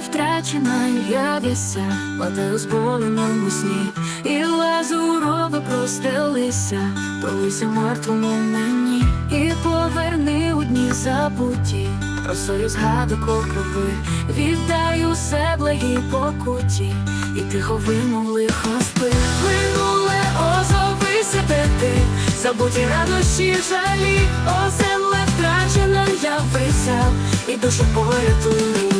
втрачена яв'яся, падаю з болем у сні, і лазурове простелися, пролися мертвому мені, і поверни у дні забуті, росою згадок округи, віддаю все благій покуті, і тихо вимов лихо спи. Минуле озови себе ти, забуті радощі жалі, о земле втрачена явися, і душу порятуй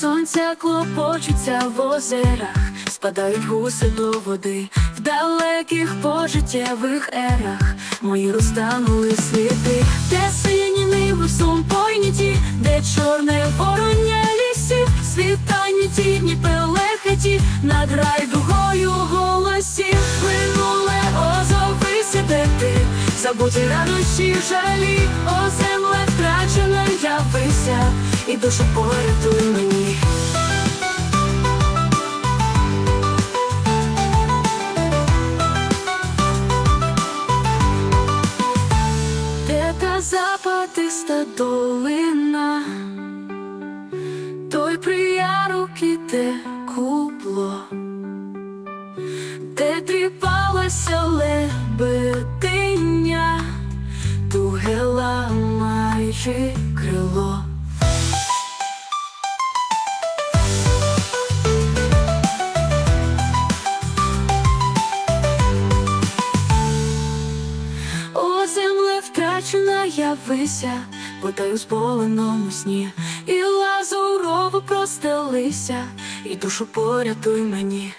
Сонця клопочуться в озерах, спадають гуси до води, в далеких пожиттєвих ерах мої розтанули сліди, де сині ниви в сум пойняті, де чорне вороння лісів, світані тіні пелехаті, над райдугою голосів, минуле озови себе ти, забуті радощі жалі, о земле втрачена явися, і душу порятуй мені. Де та запатиста долина, той приярок іде кубло, де тріпалася лебединя, туге ламаючи крило. Втрачена явися, Питаю з боленому сні, і лазурово простелися, і душу порятуй мені.